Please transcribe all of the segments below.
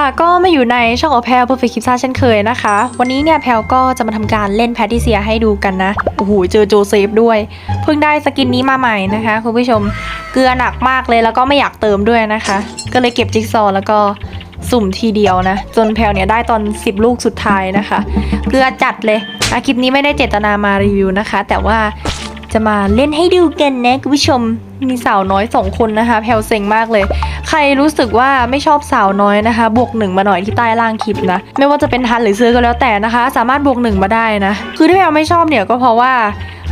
ค่ะก็มาอยู่ในช่องของแพลเพอร์เฟคคิปซ่าเช่นเคยนะคะ วันนี้เนี่ยแพลก็จะมาทำการเล่นแพทติเซียให้ดูกันนะ โอ้โห เจอโจเซฟด้วย เพิ่งได้สกินนี้มาใหม่นะคะ คุณผู้ชมเกลือหนักมากเลยแล้วก็ไม่อยากเติมด้วยนะคะ ก็เลยเก็บจิ๊กซอว์แล้วก็สุ่มทีเดียวนะ จนแพลเนี่ยได้ตอน 10 ลูกสุดท้ายนะคะ เกลือจัดเลยคลิปนี้ไม่ได้เจตนามารีวิวนะคะ แต่ว่า จะมาเล่นให้ดูกันนะคุณผู้ชมมีสาวน้อยสองคนนะคะแพลวเซ็งมากเลย ใครรู้สึกว่าไม่ชอบสาวน้อยนะคะ บวกหนึ่งมาหน่อยที่ใต้ล่างคลิปนะ ไม่ว่าจะเป็นทันหรือซื้อก็แล้วแต่นะคะ สามารถบวกหนึ่งมาได้นะ คือที่แพลวไม่ชอบเนี่ยก็เพราะว่า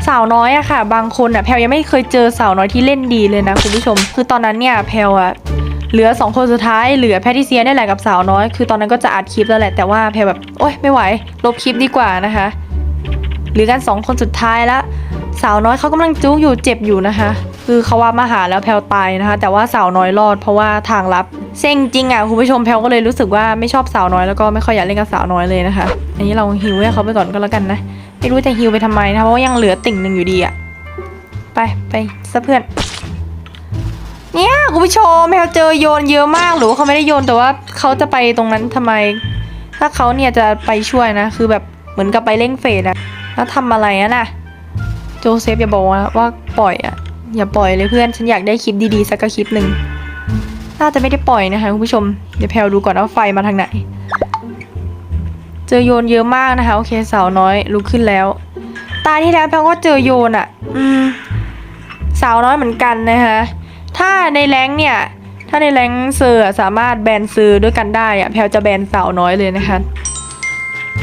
สาวน้อยอะค่ะ บางคนอะแพลวยังไม่เคยเจอสาวน้อยที่เล่นดีเลยนะคุณผู้ชม คือตอนนั้นเนี่ยแพลวอะเหลือสองคนสุดท้ายเหลือแพทริเซียนี่แหละกับสาวน้อย คือตอนนั้นก็จะอัดคลิปแล้วแหละแต่ว่าแพลแบบโอ๊ยไม่ไหว ลบคลิปดีกว่านะคะเหลือกันสองคนสุดท้ายแล้ว สาวน้อยเขากำลังจุกอยู่เจ็บอยู่นะคะ คือเขาว่ามาหาแล้วแพลวตายนะคะ แต่ว่าสาวน้อยรอดเพราะว่าทางลับเซ็งจริงอะคุณผู้ชมแพลวก็เลยรู้สึกว่าไม่ชอบสาวน้อยแล้วก็ไม่ค่อยอยากเล่นกับสาวน้อยเลยนะคะ อันนี้เราฮิวให้เขาไปก่อนก็แล้วกันนะไม่รู้จะฮิวไปทำไมนะคะเพราะว่ายังเหลือติ่งหนึ่งอยู่ดีอะไปไปซะเพื่อนเนี่ยคุณผู้ชมแพลวเจอโยนเยอะมากหรือว่าเขาไม่ได้โยนแต่ว่าเขาจะไปตรงนั้นทำไม ถ้าเขาเนี่ยจะไปช่วยนะ คือแบบเหมือนกับไปเร่งเฟสอะแล้วทำอะไรอะน่ะ โจเซฟอย่าบอกว่าว่าปล่อยอะอย่าปล่อยเลยเพื่อนฉันอยากได้คลิปดีๆสักคลิปหนึ่งน่าจะไม่ได้ปล่อยนะคะคุณผู้ชมเดี๋ยวแพลวดูก่อนว่าไฟมาทางไหน เจอโยนเยอะมากนะคะโอเคสาวน้อยลุกขึ้นแล้ว ตาที่แล้วแพลก็เจอโยนอะอืม สาวน้อยเหมือนกันนะคะถ้าในแรงเนี่ย ถ้าในแรงเซอร์อสามารถแบนเซอร์ด้วยกันได้อะแพลวจะแบนสาวน้อยเลยนะคะ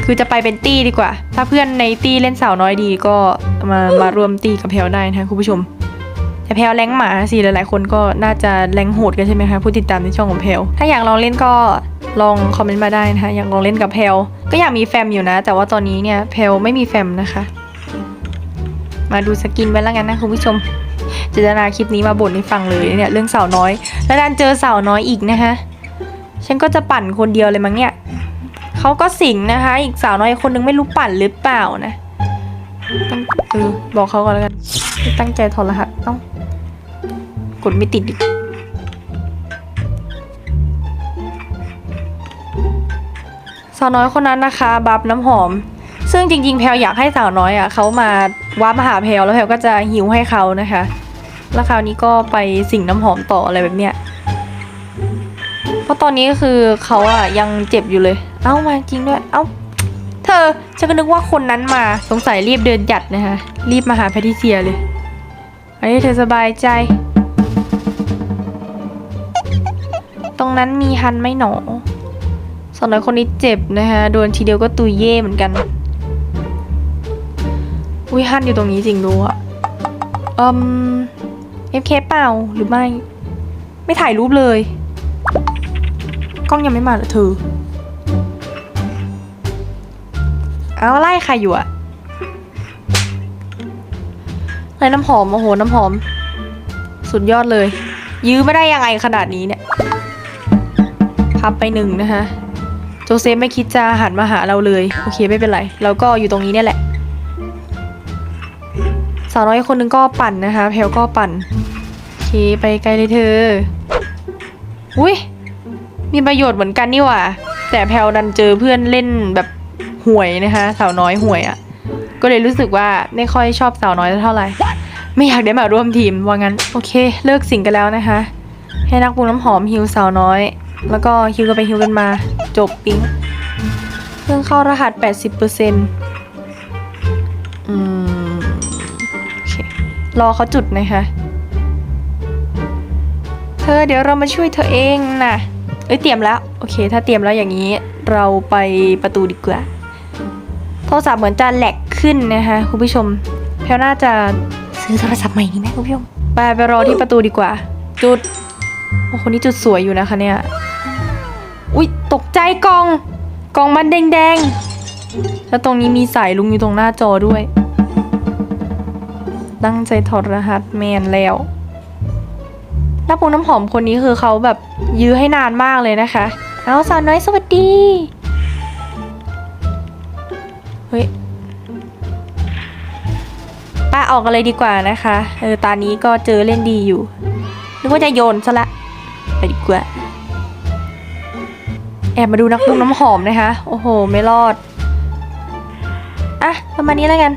คือจะไปเป็นตี้ดีกว่า ถ้าเพื่อนในตี้เล่นสาวน้อยดีก็มามารวมตี้กับแพลได้นะคะคุณผู้ชมแต่แพลแรงหมาสิหลายๆ คนก็น่าจะแรงโหดกันใช่ไหมคะผู้ติดตามในช่องของแพลถ้าอยากลองเล่นก็ลองคอมเมนต์มาได้นะคะอยากลองเล่นกับแพลก็อยากมีแฟมอยู่นะ แต่ว่าตอนนี้เนี่ยแพลไม่มีแฟมนะคะ มาดูสกินไว้แล้วกันนะคุณผู้ชมเจตนาคลิปนี้มาบ่นให้ฟังเลยเนี่ยเรื่องสาวน้อย แล้วดันเจอสาวน้อยอีกนะคะฉันก็จะปั่นคนเดียวเลยมั้งเนี่ย เขาก็สิงนะคะ อีกสาวน้อยคนนึงไม่รู้ปั่นหรือเปล่านะตั้งเออบอกเขาก่อนแล้วกันตั้งใจถอดรหัสเอ้ากดไม่ติดอีกสาวน้อยคนนั้นนะคะ บับน้ำหอม ซึ่งจริง ๆ แพลวอยากให้สาวน้อยอะเขามาว้ามาหาแพลวแล้วแพลวก็จะหิวให้เขานะคะ แล้วคราวนี้ก็ไปสิ่งน้ำหอมต่ออะไรแบบเนี้ย เพราะตอนนี้คือเขาอะยังเจ็บอยู่เลย เอ้ามาจริงด้วย เอ้า เธอฉันก็นึกว่าคนนั้นมา สงสัยรีบเดินหยัดนะคะ รีบมาหาแพทิเซียเลยไอ้เธอสบายใจ ตรงนั้นมีฮันไม่หนอสาวน้อยคนนี้เจ็บนะคะโดนทีเดียวก็ตุยเย่เหมือนกันอุ้ยฮันอยู่ตรงนี้จริงดูอะอืมเอฟเคเปล่าหรือไม่ ไม่ถ่ายรูปเลย กล้องยังไม่มาเหรอเธอ เอาไล่ใครอยู่อะอะไรน้ำหอม โอ้โห น้ำหอม สุดยอดเลย ยื้อไม่ได้ยังไงขนาดนี้เนี่ยพับไปหนึ่งนะคะโจเซฟไม่คิดจะหันมาหาเราเลย โอเคไม่เป็นไร เราก็อยู่ตรงนี้เนี่ยแหละ สาวน้อยคนหนึงก็ปั่นนะคะแพลก็ปั่น โอเคไปไกลเลยเธอ อุ้ย มีประโยชน์เหมือนกันนี่หว่า แต่แพลวดันเจอเพื่อนเล่นแบบห่วยนะคะสาวน้อยห่วยอะ่ะ ก็เลยรู้สึกว่าไม่ค่อยชอบสาวน้อยเท่าไหร่ ไม่อยากได้มาร่วมทีมว่างั้นโอเคเลิกสิงกันแล้วนะคะ ให้นักปรุงน้ำหอมฮิวสาวน้อย แล้วก็ฮิวกันไปฮิวกันมา จบปิ๊งเพิ่งเข้ารหัส 80%อืมโอเครอเขาจุดนะคะ เธอเดี๋ยวเรามาช่วยเธอเองนะเอ้ยเตรียมแล้ว โอเค ถ้าเตรียมแล้วอย่างนี้ เราไปประตูดีกว่า โทรศัพท์เหมือนจะแหลกขึ้นนะคะคุณผู้ชมแพลวน่าจะซื้อโทรศัพท์ใหม่ดีไหมคุณผู้ชมไปไปรอที่ประตูดีกว่า จุดโอ้คนนี้จุดสวยอยู่นะคะเนี่ยอุ๊ยตกใจกอง กองมันแดงๆแล้วตรงนี้มีสายลุงอยู่ตรงหน้าจอด้วยตั้งใจถอดรหัสแมนแล้ว น้าปูน้ำหอมคนนี้คือเขาแบบยื้อให้นานมากเลยนะคะ เอาสาวน้อยสวัสดี เฮ้ยป้าออกกันเลยดีกว่านะคะ เออตานี้ก็เจอเล่นดีอยู่ นึกว่าจะโยนซะละ ไปดีกว่า แอบมาดูนักบุญน้ำหอมนะคะ โอ้โห ไม่รอด อะ ประมาณนี้แล้วกัน